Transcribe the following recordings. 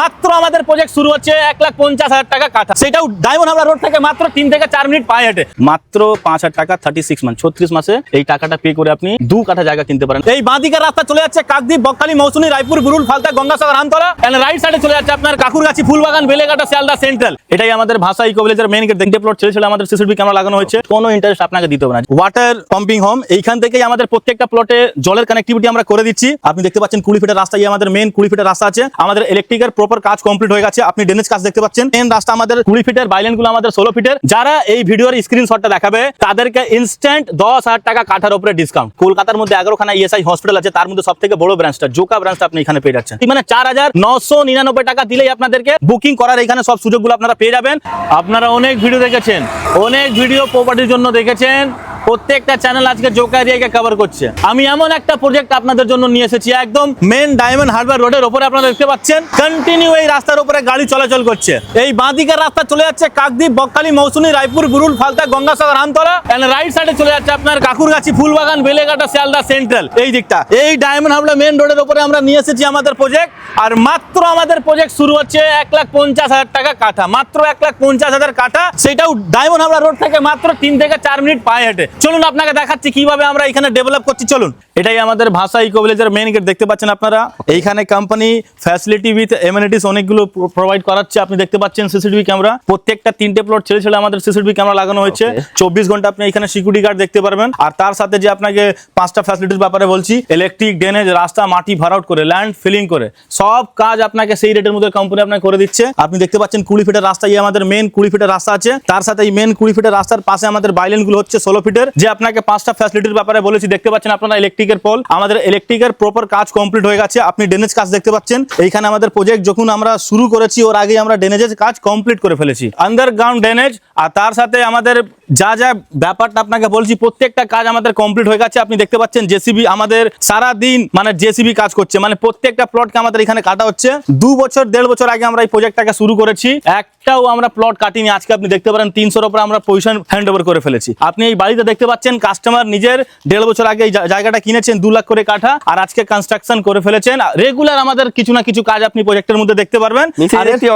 মাত্র আমাদের প্রজেক্ট শুরু হচ্ছে এক লাখ পঞ্চাশ হাজার টাকা কাঠা। সেটাও ডায়মন্ড হাবড়া রোড থেকে মাত্র তিন থেকে চার মিনিট পায়ে হেঁটে। মাত্র পাঁচ হাজার টাকা থার্টি সিক্স মান্থ ছত্রিশ মাসে এই টাকাটা পে করে আপনি দু কাঠা জায়গা কিনতে পারেন। এই বাঁদিকের রাস্তা চলে যাচ্ছে কাকদ্বীপ বকখালি মৌসুমী রায়পুর বুরুল ফালতা গঙ্গাসাগর আমতলা। এন্ড রাইট সাইডে চলে যাচ্ছে আপনার কাকুরগাছি ফুলবাগান বেলেঘাটা শিয়ালদা সেন্ট্রাল এটাই আমাদের ভাষা ইকো ভিলেজের মেন গেট দেখতে প্লট ছেড়ে ছেড়ে আমাদের সিসিটিভি ক্যামেরা লাগানো হয়েছে। কোনো ইন্টারেস্ট আপনাকে দিতে হবে না। ওয়াটার পাম্পিং হোম এইখান থেকেই আমাদের প্রত্যেকটা প্লটে জলের কানেক্টিভিটি আমরা করে দিচ্ছি। আপনি দেখতে পাচ্ছেন কুড়ি ফিটের রাস্তা আমাদের মেন কুড়ি ফিটের রাস্তা আছে। আমাদের ইলেকট্রিকের প্রপার কাজ কমপ্লিট হয়ে গেছে। আপনি ড্রেনেজ কাজ দেখতে পাচ্ছেন। মেন রাস্তা আমাদের কুড়ি ফিটের বাইলেনগুলো আমাদের ষোলো ফিটের যারা এই ভিডিওর স্ক্রিনশটটা দেখাবে, তাদেরকে ইনস্ট্যান্ট দশ হাজার টাকা কাঠার উপরে ডিসকাউন্ট কলকাতার মধ্যে এগারোখানা ইএসআই হসপিটাল আছে, তার মধ্যে সব থেকে বড় ব্রাঞ্চটা জোকা ব্রাঞ্চটা আপনি এখানে পেয়ে যাচ্ছেন। মানে চার হাজার নশো নিরানব্বই টাকা দিলেই আপনাদেরকে বুকিং করার এখানে সব সুযোগগুলো আপনারা পেয়ে যাবেন। আপনারা অনেক ভিডিও দেখেছেন, অনেক ভিডিও প্রপার্টির জন্য দেখেছেন। প্রত্যেকটা চ্যানেল আজকে জোকা এরিয়াকে কভার করছে। আমি এমন একটা প্রজেক্ট আপনাদের জন্য নিয়ে এসেছি, একদম মেন ডায়মন্ড হারবার রোডের উপরে আপনারা দেখতে পাচ্ছেন। কন্টিনিউ এই রাস্তার উপরে গাড়ি চলাচল করছে। এই বাঁদিকের রাস্তা চলে যাচ্ছে কাকদ্বীপ, বকখালি মৌসুমী রায়পুর বুরুল ফালতা, গঙ্গাসাগর, আমতলা। এন্ড রাইট সাইডে চলে যাচ্ছে আপনার কাকুরগাছি, ফুলবাগান, বেলেঘাটা, শিয়ালদা সেন্ট্রাল এই দিকটা। এই ডায়মন্ড হাবড়া মেন রোডের উপরে আমরা নিয়ে এসেছি আমাদের প্রজেক্ট আর মাত্র আমাদের প্রজেক্ট শুরু হচ্ছে এক লাখ পঞ্চাশ হাজার টাকা কাঠা। মাত্র এক লাখ পঞ্চাশ হাজার কাঠা। সেটাও ডায়মন্ড হাবড়া রোড থেকে মাত্র তিন থেকে চার মিনিট পায়ে হেঁটে। চলুন আপনাকে দেখাচ্ছি কীভাবে আমরা এখানে ডেভেলপ করছি। চলুন। এটাই আমাদের ভাষা ইকো ভিলেজের মেন গেট দেখতে পাচ্ছেন আপনারা? এইখানে কোম্পানি ফ্যাসিলিটি উইথ এমিনিটিস অনেকগুলো প্রোভাইড করাচ্ছে। আপনি দেখতে পাচ্ছেন সিসিটিভি ক্যামেরা প্রত্যেকটা তিনটে প্লট ছেড়ে ছেড়ে আমাদের সিসিটিভি ক্যামেরা লাগানো হয়েছে। চব্বিশ ঘণ্টা আপনি এখানে সিকিউরিটি গার্ড দেখতে পারবেন। আর তার সাথে যে আপনাকে পাঁচটা ফ্যাসিলিটির ব্যাপারে বলছি ইলেকট্রিক ড্রেনেজ রাস্তা মাটি ভরাউট করে ল্যান্ড ফিলিং করে সব কাজ আপনাকে সেই রেটের মধ্যে কোম্পানি আপনাকে করে দিচ্ছে। আপনি দেখতে পাচ্ছেন কুড়ি ফিটের রাস্তা এই আমাদের মেন কুড়ি ফিটের রাস্তা আছে। তার সাথে এই মেন কুড়ি ফিটের রাস্তার পাশে আমাদের বাইলেনগুলো হচ্ছে ষোলো ফিটের যে আপনাকে পাঁচটা ফ্যাসিলিটির ব্যাপারে বলেছি দেখতে পাচ্ছেন আপনারা ইলেকট্রিকের পোল আমাদের ইলেকট্রিকের প্রপার কাজ কমপ্লিট হয়ে গেছে। আপনি ড্রেনেজ কাজ দেখতে পাচ্ছেন। এইখানে আমাদের প্রজেক্ট যখন আমরা শুরু করেছি, ওর আগে আমরা ড্রেনেজের কাজ কমপ্লিট করে ফেলেছি। আন্ডারগ্রাউন্ড ড্রেনেজ আর তার সাথে আমাদের যা যা ব্যাপারটা আপনাকে বলছি প্রত্যেকটা কাজ আমাদের কমপ্লিট হয়ে গেছে। আপনি দেখতে পাচ্ছেন জেসিবি আমাদের সারা দিন মানে জেসিবি কাজ করছে। মানে প্রত্যেকটা প্লটকে আমাদের এখানে কাটা হচ্ছে। দু বছর দেড় বছর আগে আমরা এই প্রজেক্টটাকে শুরু করেছি। একটাও আমরা প্লট কাটিনি। আজকে আপনি দেখতে পারেন তিনশোর উপরে আমরা পজিশন হ্যান্ড ওভার করে ফেলেছি। আপনি এই বাড়িতে দেখতে পাচ্ছেন কাস্টমার নিজের দেড় বছর আগে এই জায়গাটা কিনেছেন দু লাখ করে কাঠা আর আজকে কনস্ট্রাকশন করে ফেলেছেন। রেগুলার আমাদের কিছু না কিছু কাজ আপনি প্রজেক্টের মধ্যে দেখতে পারবেন।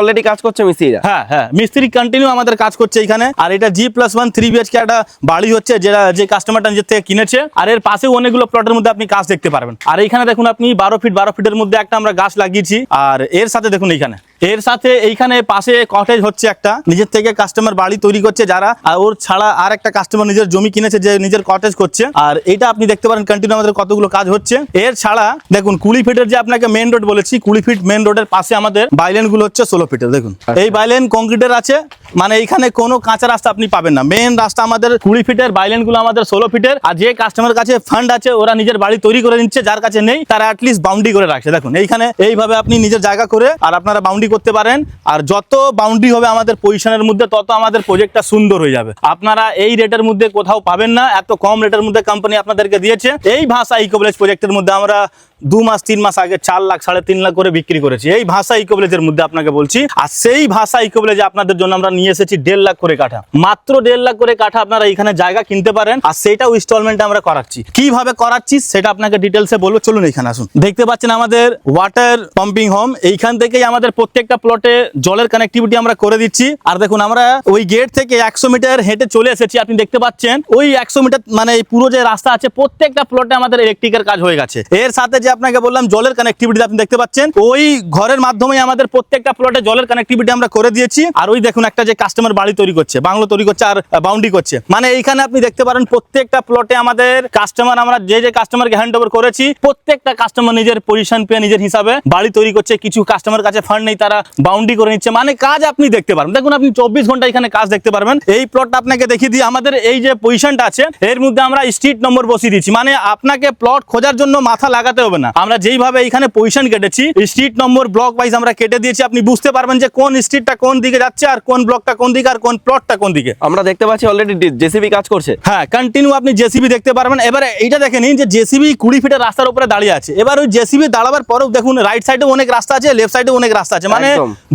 অলরেডি কাজ করছে মিস্ত্রিরা? হ্যাঁ হ্যাঁ মিস্ত্রি কন্টিনিউ আমাদের কাজ করছে এখানে। আর এটা G plus one three BHK একটা বাড়ি হচ্ছে, যেটা যে কাস্টমারটা নিজের থেকে কিনেছে, আর এর পাশেও অনেকগুলো প্লটের মধ্যে আপনি কাজ দেখতে পারবেন। আর এখানে দেখুন আপনি বারো ফিট বারো ফিটের মধ্যে একটা আমরা গাছ লাগিয়েছি, আর এর সাথে দেখুন এইখানে। এর সাথে এইখানে পাশে কটেজ হচ্ছে একটা। নিজের থেকে কাস্টমার বাড়ি তৈরি করছে যারা। আর ওর ছাড়া আর একটা কাস্টমার নিজের জমি কিনেছে যে নিজের কটেজ করছে। আর এটা আপনি দেখতে পারেন কন্টিনিউ আমাদের কতগুলো কাজ হচ্ছে। এর ছাড়া দেখুন কুড়ি ফিটের যে আপনাকে মেন রোড বলেছি কুড়ি ফিট মেন রোডের পাশে আমাদের বাইলেনগুলো হচ্ছে ষোলো ফিটের দেখুন। এই বাইলেন কংক্রিটের আছে। মানে এইখানে কোনো কাঁচা রাস্তা আপনি পাবেন না। মেন রাস্তা আমাদের কুড়ি ফিটের বাইলেনগুলো আমাদের ষোলো ফিটের। আর যে কাস্টমার কাছে ফান্ড আছে ওরা নিজের বাড়ি তৈরি করে নিচ্ছে যার কাছে নেই তারা অ্যাটলিস্ট বাউন্ডি করে রাখছে। দেখুন এইখানে এইভাবে আপনি নিজের জায়গা করে আর আপনারা বাউন্ডি করতে পারেন। আর যত বাউন্ডি হবে আমাদের পজিশনের মধ্যে, তত আমাদের প্রজেক্টটা সুন্দর হয়ে যাবে। আপনারা এই রেটের মধ্যে কোথাও পাবেন না। এত কম রেটের মধ্যে কোম্পানি আপনাদেরকে দিয়েছে। এই ভাষা ইকোভিলেজ প্রজেক্টের মধ্যে আমরা দু মাস, তিন মাস আগে চার লাখ, সাড়ে তিন লাখ করে বিক্রি করেছি। এই ভাষা ইকোভিলেজের মধ্যে আপনাকে বলছি। আর সেই ভাষা ইকোভিলেজে আপনাদের জন্য আমরা নিয়ে এসেছি দেড় লাখ করে কাঠা। মাত্র দেড় লাখ করে কাঠা আপনারা এখানে জায়গা কিনতে পারেন। আর সেটাও ইনস্টলমেন্টে আমরা করাচ্ছি। কীভাবে করাচ্ছি সেটা আপনাকে ডিটেলসে বলব। চলুন এখানে আসুন। দেখতে পাচ্ছেন আমাদের ওয়াটার পাম্পিং হোম এইখান থেকেই আমাদের প্রত্যেকটা প্লটে জলের কানেক্টিভিটি আমরা করে দিচ্ছি। আর দেখুন, আমরা ওই গেট থেকে একশো মিটার হেঁটে চলে এসেছি, আপনি দেখতে পাচ্ছেন। ওই একশো মিটার মানে পুরো যে রাস্তা আছে, প্রত্যেকটা প্লটে আমাদের ইলেকট্রিকের কাজ হয়ে গেছে। এর সাথে যে আপনাকে বললাম, জলের কানেক্টিভিটি আপনি দেখতে পাচ্ছেন, ওই ঘরের মাধ্যমে আমাদের প্রত্যেকটা প্লটে জলের কানেক্টিভিটি আমরা করে দিয়েছি। আর ওই দেখুন, একটা যে কাস্টমার বাড়ি তৈরি করছে, বাংলো তৈরি করছে আর বাউন্ডি করছে। মানে এইখানে আপনি দেখতে পারেন, প্রত্যেকটা প্লটে আমাদের কাস্টমার আমরা যে যে কাস্টমারকে হ্যান্ড ওভার করেছি, প্রত্যেকটা কাস্টমার নিজের পজিশন পেয়ে নিজের হিসাবে বাড়ি তৈরি করছে। কিছু কাস্টমার কাছে ফান্ড নেই তারা বাউন্ডি করে নিচ্ছে। মানে কাজ আপনি দেখতে পারবেন। দেখুন আপনি চব্বিশ ঘণ্টা এখানে কাজ দেখতে পারবেন। এই প্লটটা আপনাকে দেখিয়ে দিই। আমাদের এই যে পজিশনটা আছে এর মধ্যে আমরা স্ট্রিট নম্বর বসিয়ে দিচ্ছি। মানে আপনাকে প্লট খোঁজার জন্য মাথা লাগাতে হবে না। আমরা যেইভাবে এখানে পজিশন কেটেছি স্ট্রিট নম্বর ব্লক ওয়াইজ আমরা কেটে দিয়েছি। আপনি বুঝতে পারবেন যে কোন স্ট্রিটটা কোন দিকে যাচ্ছে আর কোন ব্লকটা কোন দিকে আর কোন প্লটটা কোন দিকে। আমরা দেখতে পাচ্ছি অলরেডি জেসিবি কাজ করছে। হ্যাঁ কন্টিনিউ আপনি জেসিবি দেখতে পারবেন। এবারে এইটা দেখে নিন যে জেসিবি কুড়ি ফিটের রাস্তার উপরে দাঁড়িয়ে আছে। এবার ওই জেসিবি দাঁড়াবার পরেও দেখুন রাইট সাইডে অনেক রাস্তা আছে লেফট সাইডে অনেক রাস্তা আছে। মানে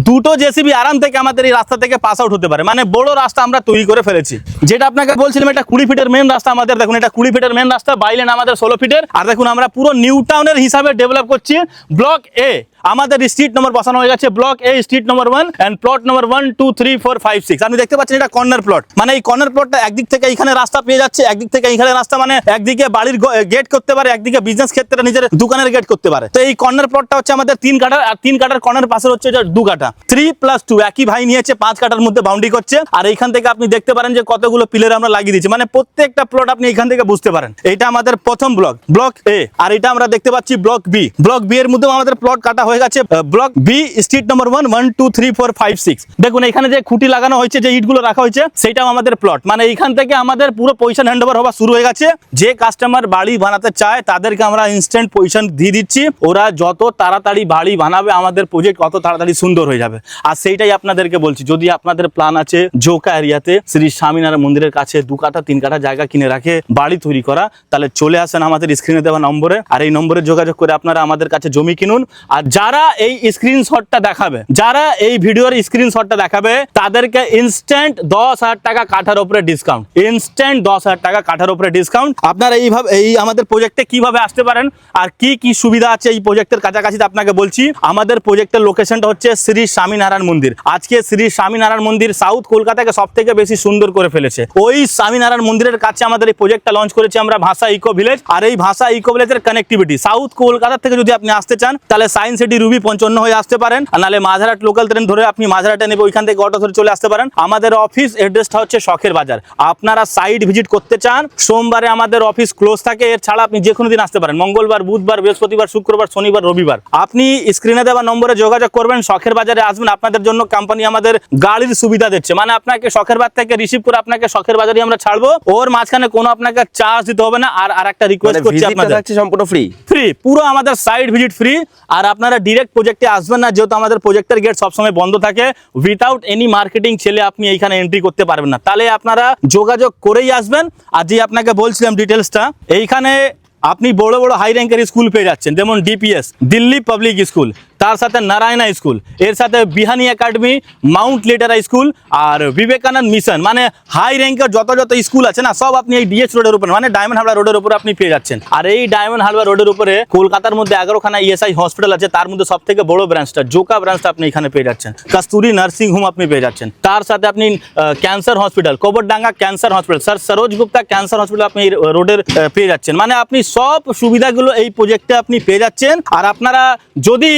দুটো জেসিবি আরাম থেকে আমাদের এই রাস্তা থেকে পাস আউট হতে পারে। মানে বড় রাস্তা আমরা তৈরি করে ফেলেছি। যেটা আপনাকে বলছিলাম এটা কুড়ি ফিটের মেন রাস্তা আমাদের। দেখুন এটা কুড়ি ফিটের মেন রাস্তা বাইলেন আমাদের ষোলো ফিটের আর দেখুন আমরা পুরো নিউ টাউনের হিসাবে ডেভেলপ করছি ব্লক এ আমাদের স্ট্রিট নম্বর বসানো হয়ে গেছে block A street number one and plot number one two three four five six আপনি দেখতে পাচ্ছেন এটা কর্নার প্লট মানে এই কর্নার প্লটটা একদিক থেকে এখানে রাস্তা পেয়ে যাচ্ছে, একদিক থেকে এখানে রাস্তা মানে একদিকে বাড়ির গেট করতে পারে, একদিকে বিজনেস ক্ষেত্রে নিজের দোকানের গেট করতে পারে। তো এই কর্নার প্লটটা হচ্ছে আমাদের তিন কাটার, আর তিন কাটার কর্নার পাশে হচ্ছে দু কাটা। থ্রি প্লাস টু একই ভাই নিয়েছে, পাঁচ কাটার মধ্যে বাউন্ডারি করছে। আর এইখান থেকে আপনি দেখতে পারেন যে কতগুলো পিলার আমরা লাগিয়ে দিচ্ছি মানে প্রত্যেকটা প্লট আপনি এখান থেকে বুঝতে পারেন। এটা আমাদের প্রথম ব্লক ব্লক এ আর এটা আমরা দেখতে পাচ্ছি ব্লক বি ব্লক বি এর মধ্যেও আমাদের প্লট কাটা হয়ে গেছে block B street number one one two three four five six দেখুন, এখানে যে খুঁটি লাগানো হয়েছে, যে ইটগুলো রাখা হয়েছে, সেটাও আমাদের প্লট মানে থেকে আমাদের পুরো পয়সা হ্যান্ড ওভার হওয়া শুরু হয়ে গেছে। যে কাস্টমার বাড়ি বানাতে চায়, তাদেরকে আমরা ইনস্ট্যান্ট পয়সা দিয়ে দিচ্ছি। ওরা যত তাড়াতাড়ি বাড়ি বানাবে, আমাদের প্রজেক্ট তাড়াতাড়ি সুন্দর হয়ে যাবে। আর সেইটাই আপনাদেরকে বলছি, যদি আপনাদের প্ল্যান আছে জোকা এরিয়াতে, শ্রী স্বামীনারায়ণ মন্দিরের কাছে দু কাঠা, তিন কাঠা জায়গা কিনে রাখে বাড়ি তৈরি করা, তাহলে চলে আসেন আমাদের স্ক্রিনে দেওয়া নম্বরে। আর এই নম্বরে যোগাযোগ করে আপনারা আমাদের কাছে জমি কিনুন। আর যারা এই স্ক্রিনশটটা দেখাবে, যারা এই ভিডিওর স্ক্রিনশটটা দেখাবে, তাদেরকে ইনস্ট্যান্ট দশ হাজার টাকা কাঠার উপরে ডিসকাউন্ট ইনস্ট্যান্ট দশ হাজার টাকা কাঠার উপরে ডিসকাউন্ট আপনারা এইভাবে, এই আমাদের প্রজেক্টে কীভাবে আসতে পারেন আর কি কি সুবিধা আছে এই প্রজেক্টের কাছাকাছি আপনাকে বলছি। আমাদের প্রজেক্টের লোকেশনটা হচ্ছে শ্রী স্বামীনারায়ণ মন্দির। আজকে শ্রী স্বামীনারায়ণ মন্দির সাউথ কলকাতাকে সব থেকে বেশি সুন্দর করে ফেলেছে। ওই স্বামীনারায়ণ মন্দিরের কাছে আমাদের এই প্রজেক্টটা লঞ্চ করেছি আমরা ভাষা ইকো ভিলেজ আর এই ভাষা ইকো ভিলেজের কানেক্টিভিটি সাউথ কলকাতা থেকে যদি আপনি আসতে চান, তাহলে সায়েন্স সিটি রুবি পঞ্চান্ন হয়ে আসতে পারেন। আর নাহলে মাঝারহাট লোকাল ট্রেন ধরে আপনি মাঝারহাটে নেবে ওইখান থেকে অটো ধরে চলে আসতে পারেন। আমাদের অফিস অ্যাড্রেসটা হচ্ছে শখের বাজার। আপনারা সাইট ভিজিট করতে চান সোমবারে আমাদের অফিস ক্লোজ থাকে এর ছাড়া আপনি যে কোনো দিন আসতে পারেন। মঙ্গলবার বুধবার বৃহস্পতিবার শুক্রবার শনিবার রবিবার। আপনি স্ক্রিনে দেওয়া নম্বরে যোগাযোগ করবেন শখের বাজারে আসবেন আপনাদের জন্য কোম্পানি আমাদের গাড়ির সুবিধা দিচ্ছে। মানে আপনাকে শখের বাজার থেকে রিসিভ করে আপনাকে শখের বাজারে আমরা ছাড়বো। ওর মাঝখানে কোনো আপনাকে চার্জ দিতে হবে না। আর আরেকটা মানে রিকোয়েস্ট করছি আপনাদের। সম্পূর্ণ ফ্রি ফ্রি পুরো আমাদের সাইট ভিজিট ফ্রি আর আপনারা ডিরেক্ট প্রজেক্টে আসবেন না, যেহেতু আমাদের প্রজেক্টের গেট সবসময় বন্ধ থাকে। উইথাউট এনি মার্কেটিং ছেলে আপনি এইখানে এন্ট্রি করতে পারবেন না। তাহলে আপনারা যোগাযোগ করেই আসবেন। আর যে আপনাকে বলছিলাম ডিটেলসটা এইখানে আপনি বড় বড় হাই র্যাঙ্কের স্কুল পেয়ে যাচ্ছেন। যেমন ডিপিএস দিল্লি পাবলিক স্কুল তার সাথে নারায়ণা স্কুল, এর সাথে Bihani academy, mount Litera school আর বিবেকানন্দ মিশন। মানে হাই র্যাঙ্কের যত যত স্কুল আছে না, সব আপনি এই ডিএস রোডের উপরে মানে ডায়মন্ড হারবার রোডের উপরে আপনি পেয়ে যাচ্ছেন। আর এই ডায়মন্ড হারবার রোডের উপরে কলকাতার মধ্যে এগারোখানা ইএসআই হসপিটাল আছে, তার মধ্যে সব থেকে বড় ব্রাঞ্চটা জোকা ব্রাঞ্চটা আপনি এখানে পেয়ে যাচ্ছেন। কাস্তুরি নার্সিং হোম আপনি পেয়ে যাচ্ছেন। তার সাথে আপনি cancer hospital Gobardanga cancer hospital sir Saroj Gupta cancer hospital আপনি রোডের পেয়ে যাচ্ছেন। মানে আপনি সব সুবিধাগুলো এই প্রজেক্টে আপনি পেয়ে যাচ্ছেন। আর আপনারা যদি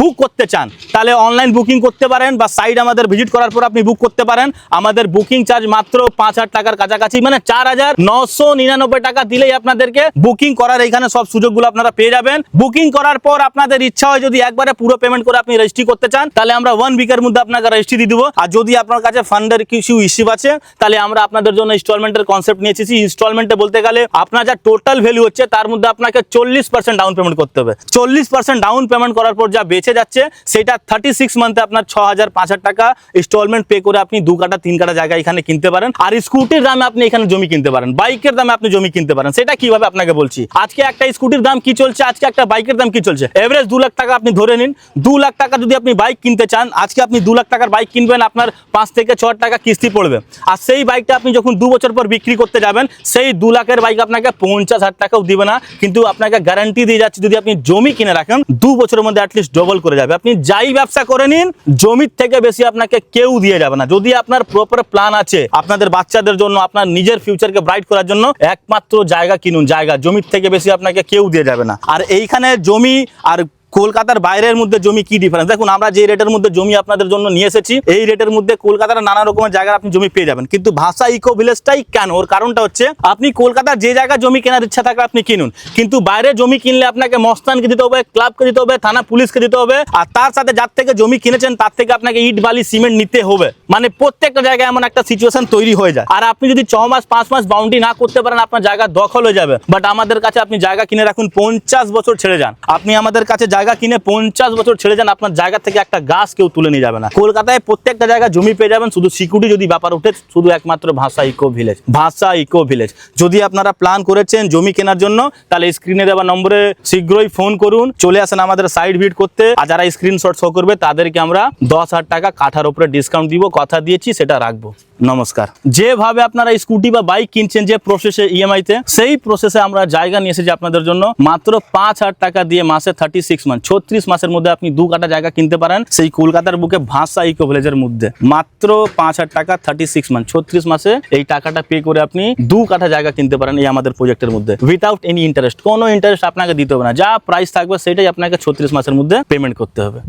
বুক করতে চান, তাহলে অনলাইন বুকিং করতে পারেন বা সাইট আমাদের ভিজিট করার পর আপনি বুক করতে পারেন। আমাদের বুকিং চার্জ মাত্র পাঁচ হাজার টাকার কাছাকাছি মানে চার হাজার নশো নিরানব্বই টাকা দিলেই আপনাদেরকে বুকিং করার এখানে সব সুযোগগুলো আপনারা পেয়ে যাবেন। বুকিং করার পর আপনাদের ইচ্ছা হয় যদি একবারে পুরো পেমেন্ট করে আপনি রেজিস্ট্রি করতে চান, তাহলে আমরা ওয়ান উইকের মধ্যে আপনাকে রেজিস্ট্রি দিয়ে দেবো। আর যদি আপনার কাছে ফান্ডের কিছু ইস্যু আছে, তাহলে আমরা আপনাদের জন্য ইনস্টলমেন্টের কনসেপ্ট নিয়ে এসেছি। ইনস্টলমেন্টে বলতে গেলে আপনার যা টোটাল ভ্যালু হচ্ছে, তার মধ্যে আপনাকে চল্লিশ পার্সেন্ট ডাউন পেমেন্ট করতে হবে। চল্লিশ পার্সেন্ট ডাউন পেমেন্ট করার পর যা বেঁচে যাচ্ছে, সেটা থার্টি সিক্স মান্থে আপনার ছ হাজার পাঁচ হাজার টাকা ইনস্টলমেন্ট পে করে আপনি দু কাটা, তিন কাটা জায়গা এখানে কিনতে পারেন। আর স্কুটির দামে আপনি এখানে জমি কিনতে পারেন। বাইকের দামে আপনি জমি কিনতে পারেন। সেটা কীভাবে আপনাকে বলছি? আজকে একটা স্কুটির দাম কি চলছে? আজকে একটা বাইকের দাম কি চলছে? এভারেজ দু লাখ টাকা আপনি ধরে নিন। দু লাখ টাকা যদি আপনি বাইক কিনতে চান, আজকে আপনি দু লাখ টাকার বাইক কিনবেন, আপনার পাঁচ থেকে ছ টাকা কিস্তি পড়বে। আর সেই বাইকটা আপনি যখন দু বছর পর বিক্রি করতে যাবেন, সেই দু লাখের বাইক আপনাকে পঞ্চাশ হাজার টাকাও দিবে না। কিন্তু আপনাকে গ্যারান্টি দিয়ে যাচ্ছে, যদি আপনি জমি কিনে রাখেন, দু বছরের মধ্যে অ্যাটলিস্ট ডবল করে যাবে। আপনি যাই ব্যবসা করে নিন, জমির থেকে বেশি আপনাকে কেউ দিয়ে যাবে না। যদি আপনার প্রপার প্ল্যান আছে আপনাদের বাচ্চাদের জন্য, আপনার নিজের ফিউচারকে ব্রাইট করার জন্য, একমাত্র জায়গা কিনুন, জায়গা। জমির থেকে বেশি আপনাকে কেউ দিয়ে যাবে না। আর এইখানে জমি আর কলকাতার বাইরের মধ্যে জমি কি ডিফারেন্স দেখুন, আমরা যে রেটের মধ্যে জমি আপনাদের জন্য নিয়ে এসেছি, এই রেটের মধ্যে কলকাতার নানা রকমের জায়গায় আপনি জমি পেয়ে যাবেন। কিন্তু ভাষা ইকো ভিলেজটাই কেন? ওর কারণটা হচ্ছে, আপনি কলকাতার যে জায়গায় জমি কেনার ইচ্ছা থাকে আপনি কিনুন। কিন্তু বাইরে জমি কিনলে আপনাকে মস্তানকে দিতে হবে ক্লাবকে দিতে হবে, থানা পুলিশকে দিতে হবে, আর তার সাথে যার থেকে জমি কিনেছেন, তার থেকে আপনাকে ইট, বালি সিমেন্ট নিতে হবে। মানে প্রত্যেকটা জায়গায় এমন একটা সিচুয়েশন তৈরি হয়ে যায়। আর আপনি যদি ছ মাস, পাঁচ মাস বাউন্ডি না করতে পারেন, আপনার জায়গা দখল হয়ে যাবে। বাট আমাদের কাছে আপনি জায়গা কিনে রাখুন, পঞ্চাশ বছর ছেড়ে যান। আপনি আমাদের কাছে জায়গা কিনে পঞ্চাশ বছর ছেড়ে যান, আপনার জায়গা থেকে একটা গাছ কেউ তুলে নিয়ে যাবে না। কলকাতায় প্রত্যেকটা জায়গায় জমি পেয়ে যাবেন, শুধু সিকিউরিটি যদি ব্যাপার ওঠে, শুধু একমাত্র Bhasha eco village Bhasha eco village যদি আপনারা প্ল্যান করেছেন জমি কেনার জন্য, তাহলে স্ক্রিনে দেওয়া নম্বরে শীঘ্রই ফোন করুন। চলে আসেন আমাদের সাইড ভিট করতে। আর যারা স্ক্রিনশট শো করবে, তাদেরকে আমরা দশ হাজার টাকা কাঠার উপরে ডিসকাউন্ট দিব। কথা দিয়েছি, সেটা রাখব। নমস্কার। যেভাবে আপনারা স্কুটি বা বাইক কিনছেন যে প্রসেসে ইএমআই তে, সেই প্রসেসে আমরা জায়গা নিয়ে এসেছি আপনাদের জন্য। মাত্র পাঁচ হাজার টাকা দিয়ে মাসে থার্টি সিক্স মান্থ ছত্রিশ মাসের মধ্যে আপনি দু কাটা জায়গা কিনতে পারেন সেই কলকাতার বুকে ভাষা ইকো ভিলেজের মধ্যে। মাত্র পাঁচ হাজার টাকা থার্টি সিক্স মান্থ ছত্রিশ মাসে এই টাকাটা পে করে আপনি দু কাঠা জায়গা কিনতে পারেন এই আমাদের প্রজেক্টের মধ্যে। উইথাউট এনি ইন্টারেস্ট কোনো ইন্টারেস্ট আপনাকে দিতে হবে না। যা প্রাইস থাকবে, সেটাই আপনাকে ছত্রিশ মাসের মধ্যে পেমেন্ট করতে হবে।